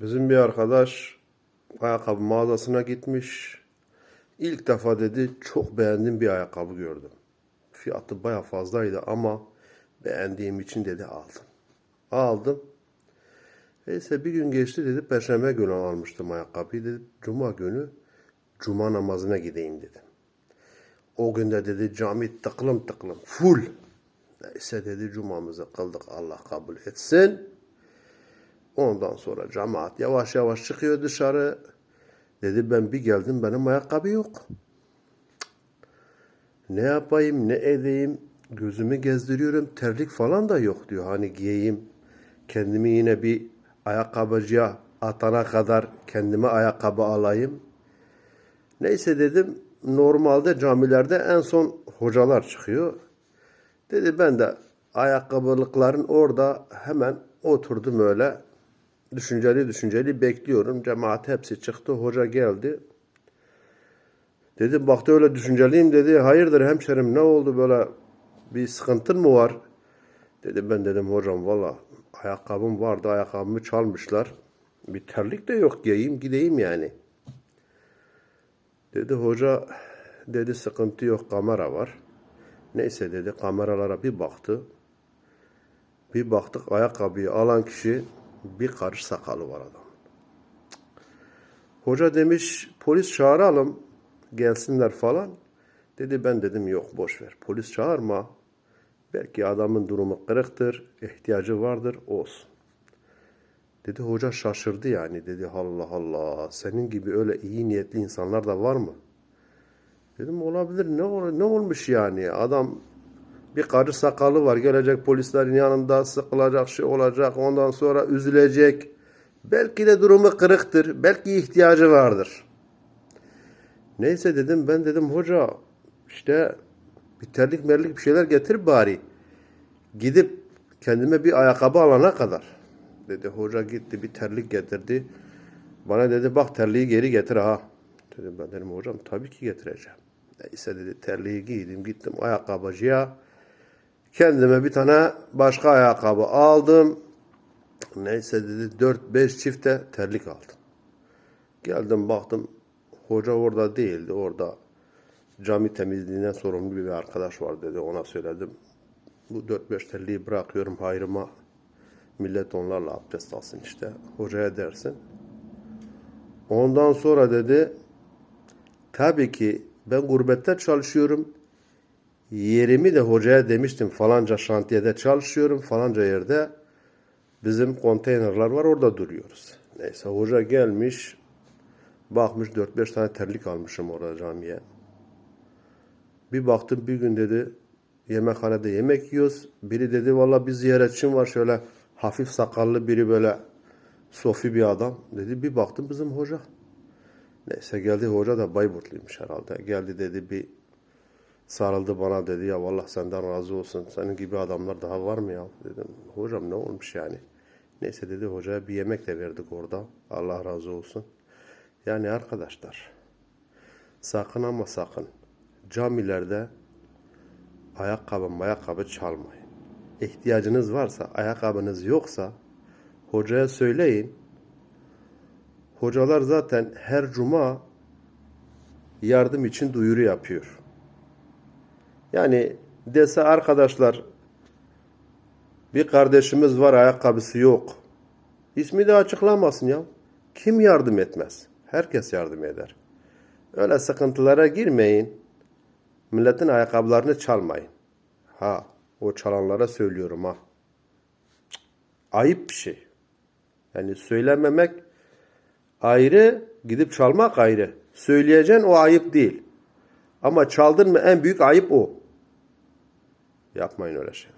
Bizim bir arkadaş ayakkabı mağazasına gitmiş. İlk defa dedi çok beğendiğim bir ayakkabı gördüm. Fiyatı baya fazlaydı ama beğendiğim için dedi aldım. Aldım. Neyse bir gün geçti dedi perşembe günü almıştım ayakkabıyı dedi. Cuma günü cuma namazına gideyim dedim. O günde dedi cami tıklım tıklım full. Neyse dedi cumamızı kıldık Allah kabul etsin. Ondan sonra cemaat yavaş yavaş çıkıyor dışarı. Dedi ben bir geldim benim ayakkabı yok. Ne yapayım ne edeyim gözümü gezdiriyorum terlik falan da yok diyor. Hani giyeyim kendimi yine bir ayakkabıcıya atana kadar kendime ayakkabı alayım. Neyse dedim normalde camilerde en son hocalar çıkıyor. Dedi ben de ayakkabılıkların orada hemen oturdum öyle. Düşünceli düşünceli bekliyorum. Cemaat hepsi çıktı. Hoca geldi. Dedi baktı öyle düşünceliyim dedi. Hayırdır hemşerim ne oldu böyle bir sıkıntın mı var? Dedi ben dedim hocam valla ayakkabım vardı ayakkabımı çalmışlar. Bir terlik de yok giyeyim gideyim yani. Dedi hoca dedi sıkıntı yok kamera var. Neyse dedi kameralara bir baktı. Bir baktık ayakkabıyı alan kişi bir karış sakalı var adam. Hoca demiş polis çağıralım gelsinler falan. Dedi ben dedim yok boş ver polis çağırma. Belki adamın durumu kırıktır, ihtiyacı vardır olsun. Dedi hoca şaşırdı yani dedi Allah Allah senin gibi öyle iyi niyetli insanlar da var mı? Dedim olabilir ne ol- ne olmuş yani adam bir karı sakalı var gelecek polislerin yanında sıkılacak şey olacak ondan sonra üzülecek. Belki de durumu kırıktır belki ihtiyacı vardır. Neyse dedim ben dedim hoca işte bir terlik merlik bir şeyler getir bari. Gidip kendime bir ayakkabı alana kadar. Dedi hoca gitti bir terlik getirdi. Bana dedi bak terliği geri getir ha. Dedim ben dedim hocam tabii ki getireceğim. Neyse dedi terliği giydim gittim ayakkabıcıya. Kendime bir tane başka ayakkabı aldım. Neyse dedi 4-5 çifte terlik aldım. Geldim baktım hoca orada değildi. Orada cami temizliğinden sorumlu bir arkadaş var dedi. Ona söyledim. Bu 4-5 terliği bırakıyorum hayrıma. Millet onlarla abdest alsın işte. Hocaya dersin. Ondan sonra dedi tabii ki ben gurbette çalışıyorum. Yerimi de hocaya demiştim falanca şantiyede çalışıyorum falanca yerde bizim konteynerler var orada duruyoruz. Neyse hoca gelmiş bakmış 4-5 tane terlik almışım orada camiye. Bir baktım bir gün dedi yemekhanede yemek yiyoruz. Biri dedi valla bir ziyaretçim var şöyle hafif sakallı biri böyle sofi bir adam. Dedi bir baktım bizim hoca. Neyse geldi hoca da Bayburtluymuş herhalde. Geldi dedi bir sarıldı bana dedi ya vallahi senden razı olsun. Senin gibi adamlar daha var mı ya? Dedim hocam ne olmuş yani? Neyse dedi hocaya bir yemek de verdik orada. Allah razı olsun. Yani arkadaşlar sakın ama sakın camilerde ayakkabı ayakkabı çalmayın. İhtiyacınız varsa ayakkabınız yoksa hocaya söyleyin. Hocalar zaten her cuma yardım için duyuru yapıyor. Yani dese arkadaşlar bir kardeşimiz var ayakkabısı yok. İsmi de açıklamasın ya. Kim yardım etmez? Herkes yardım eder. Öyle sıkıntılara girmeyin. Milletin ayakkabılarını çalmayın. Ha, o çalanlara söylüyorum ha. Ayıp bir şey. Yani söylememek ayrı, gidip çalmak ayrı. Söyleyeceksin o ayıp değil. Ama çaldın mı en büyük ayıp o. Yapmayın öyle şey.